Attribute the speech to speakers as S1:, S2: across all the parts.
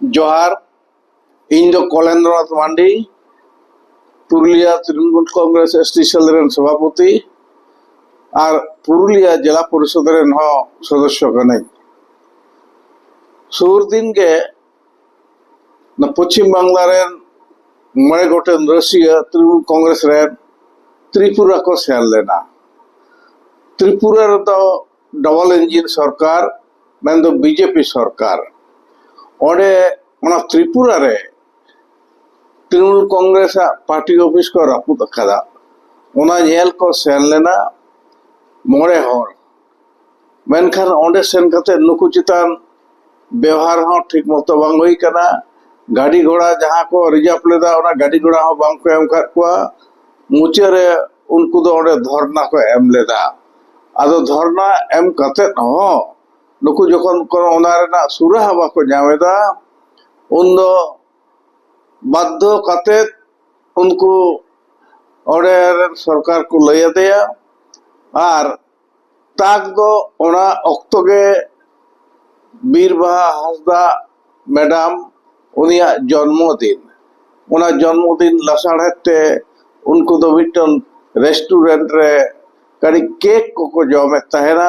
S1: Johar Indra কলেন্দ্রনাথ Mandi, Purulia Trinamool Congress ST রেন সভাপতি, আর পুরুলিয়া জেলা পরিষদের হন সদস্য কানাই সুর দিনকে পশ্চিম বাংলার মনে গোটেন রসিয়া তৃণমূল কংগ্রেস রেন ত্রিপুরা কো সেল লেনা ত্রিপুরার তো ডবল ইঞ্জিন সরকার মানে বিজেপি সরকার। ᱚᱸᱰᱮ ᱚᱱᱟ ᱛᱨᱤᱯᱩᱨᱟ ᱨᱮ ᱛᱨᱤᱱᱢᱩᱞ ᱠᱚᱝᱜᱨᱮᱥᱟᱜ ᱯᱟᱨᱴᱤ ᱚᱯᱷᱤᱥ ᱠᱚ ᱨᱟᱹᱯᱩᱫ ᱟᱠᱟᱫᱟ ᱚᱱᱟ ᱧᱮᱞ ᱠᱚ ᱥᱮᱱ ᱞᱮᱱᱟ ᱢᱚᱬᱮ ᱦᱚᱲ ᱢᱮᱱᱠᱷᱟᱱ ᱚᱸᱰᱮ ᱥᱮᱱ ᱠᱟᱛᱮ ᱱᱩᱠᱩ ᱪᱮᱛᱟᱱ ᱵᱮᱣᱦᱟᱨ ᱦᱚᱸ ᱴᱷᱤᱠ ᱢᱚᱛᱚ ᱵᱟᱝ ᱦᱩᱭ ᱠᱟᱱᱟ ᱜᱟᱹᱰᱤ ᱜᱷᱚᱲᱟ ᱡᱟᱦᱟᱸ ᱠᱚ ᱨᱤᱡᱟᱨᱵᱷ ᱞᱮᱫᱟ ᱚᱱᱟ ᱜᱟᱹᱰᱤ ᱜᱷᱚᱲᱟ ᱦᱚᱸ ᱵᱟᱝ ᱠᱚ ᱮᱢ ᱟᱠᱟᱫ ᱠᱚᱣᱟ ᱢᱩᱪᱟᱹᱫ ᱨᱮ ᱩᱱᱠᱩ ᱫᱚ ᱚᱸᱰᱮ ᱫᱷᱚᱨᱱᱟ ᱠᱚ ᱮᱢ ᱞᱮᱫᱟ ᱟᱫᱚ ᱫᱷᱚᱨᱱᱟ ᱮᱢ ᱠᱟᱛᱮᱫ ᱦᱚᱸ ᱱᱩᱠᱩ ᱡᱚᱠᱷᱚᱱ ᱠᱳᱱᱳ ᱚᱱᱟ ᱨᱮᱱᱟᱜ ᱥᱩᱨᱟᱦᱟ ᱵᱟᱠᱚ ᱧᱟᱢ ᱮᱫᱟ ᱩᱱᱫᱚ ᱵᱟᱫᱽᱫᱷᱚ ᱠᱟᱛᱮᱫ ᱩᱱᱠᱩ ᱚᱸᱰᱮ ᱨᱮᱱ ᱥᱚᱨᱠᱟᱨ ᱠᱚ ᱞᱟᱹᱭ ᱟᱫᱮᱭᱟ ᱟᱨ ᱛᱟᱠ ᱫᱚ ᱚᱱᱟ ᱚᱠᱛᱚ ᱜᱮ ᱵᱤᱨᱵᱟᱦᱟ ᱦᱟᱸᱥᱫᱟ ᱢᱮᱰᱟᱢ ᱩᱱᱤᱭᱟᱜ ᱡᱚᱱᱢᱚ ᱫᱤᱱ ᱚᱱᱟ ᱡᱚᱱᱢᱚ ᱫᱤᱱ ᱞᱟᱥᱟᱲᱦᱮᱫ ᱛᱮ ᱩᱱᱠᱩ ᱫᱚ ᱢᱤᱫᱴᱟᱝ ᱨᱮᱥᱴᱩᱨᱮᱱᱴ ᱨᱮ ᱠᱟᱹᱴᱤᱡ ᱠᱮᱠ ᱠᱚᱠᱚ ᱡᱚᱢᱮᱫ ᱛᱟᱦᱮᱱᱟ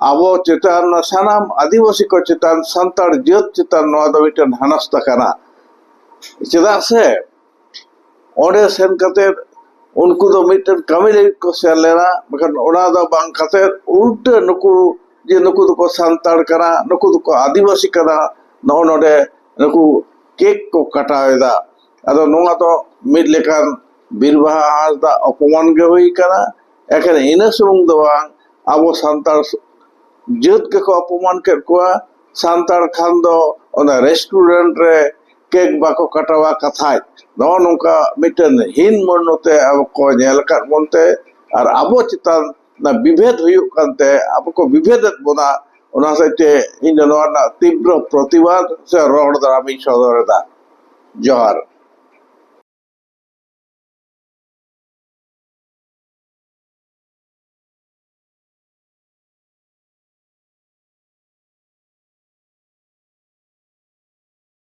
S1: ᱟᱵᱚ ᱪᱮᱛᱟᱱ ᱥᱟᱱᱟᱢ ᱟᱹᱫᱤᱵᱟᱹᱥᱤ ᱠᱚ ᱪᱮᱛᱟᱱ ᱥᱟᱱᱛᱟᱲ ᱡᱟᱹᱛ ᱪᱮᱛᱟᱱ ᱱᱚᱣᱟ ᱫᱚ ᱢᱤᱫᱴᱮᱱ ᱦᱟᱱᱟᱥᱛᱟ ᱠᱟᱱᱟ ᱪᱮᱫᱟᱜ ᱥᱮ ᱚᱸᱰᱮ ᱥᱮᱱ ᱠᱟᱛᱮᱫ ᱩᱱᱠᱩ ᱫᱚ ᱢᱤᱫᱴᱮᱱ ᱠᱟᱹᱢᱤ ᱞᱟᱹᱜᱤᱫ ᱠᱚ ᱥᱮᱱ ᱞᱮᱱᱟ ᱵᱟᱠᱷᱟᱱ ᱚᱱᱟ ᱫᱚ ᱵᱟᱝ ᱠᱟᱛᱮᱫ ᱩᱞᱴᱟᱹ ᱱᱩᱠᱩ ᱡᱮ ᱱᱩᱠᱩ ᱫᱚᱠᱚ ᱥᱟᱱᱛᱟᱲ ᱠᱟᱱᱟ ᱱᱩᱠᱩ ᱫᱚᱠᱚ ᱟᱹᱫᱤᱵᱟᱹᱥᱤ ᱠᱟᱱᱟ ᱱᱚᱜᱼᱚ ᱱᱚᱰᱮ ᱱᱩᱠᱩ ᱠᱮᱠ ᱠᱚ ᱠᱟᱴᱟᱣᱮᱫᱟ ᱟᱫᱚ ᱱᱚᱣᱟ ᱫᱚ ᱢᱤᱫ ᱞᱮᱠᱟᱱ ᱵᱤᱨᱵᱟᱦᱟ ᱦᱟᱸᱥᱫᱟ ᱚᱯᱚᱢᱟᱱ ᱜᱮ ᱦᱩᱭ ᱠᱟᱱᱟ ᱮᱠᱷᱮᱱ ᱤᱱᱟᱹ ᱥᱩᱢᱩᱝ ᱫᱚ ᱵᱟᱝ ᱟᱵᱚ ᱥᱟᱱᱛᱟᱲ ᱡᱟᱹᱛ ᱜᱮᱠᱚ ᱚᱯᱚᱢᱟᱱ ᱠᱮᱫ ᱠᱚᱣᱟ ᱥᱟᱱᱛᱟᱲ ᱠᱷᱟᱱ ᱫᱚ ᱚᱱᱟ ᱨᱮᱥᱴᱩᱨᱮᱱᱴ ᱨᱮ ᱠᱮᱠ ᱵᱟᱠᱚ ᱠᱟᱴᱟᱣᱟ ᱠᱟᱛᱷᱟᱡ ᱱᱚᱜᱼᱚ ᱱᱚᱝᱠᱟ ᱢᱤᱫᱴᱮᱱ ᱦᱤᱱ ᱢᱚᱱᱱᱚᱛᱮ ᱟᱵᱚ ᱠᱚ ᱧᱮᱞ ᱟᱠᱟᱫ ᱵᱚᱱᱛᱮ ᱟᱨ ᱟᱵᱚ ᱪᱮᱛᱟᱱ ᱚᱱᱟ ᱵᱤᱵᱷᱮᱫ ᱦᱩᱭᱩᱜ ᱠᱟᱱᱛᱮ ᱟᱵᱚ ᱠᱚ ᱵᱤᱵᱷᱮᱫᱮᱫ ᱵᱚᱱᱟ ᱚᱱᱟ ᱥᱮᱫᱛᱮ ᱤᱧ ᱫᱚ ᱱᱚᱣᱟ ᱨᱮᱱᱟᱜ ᱛᱤᱵᱽᱨᱚ ᱯᱨᱚᱛᱤᱵᱟᱫ ᱥᱮ ᱨᱚᱲ ᱫᱟᱨᱟᱢᱤᱧ ᱥᱚᱫᱚᱨ ᱮᱫᱟ ᱡᱚᱦᱟᱨ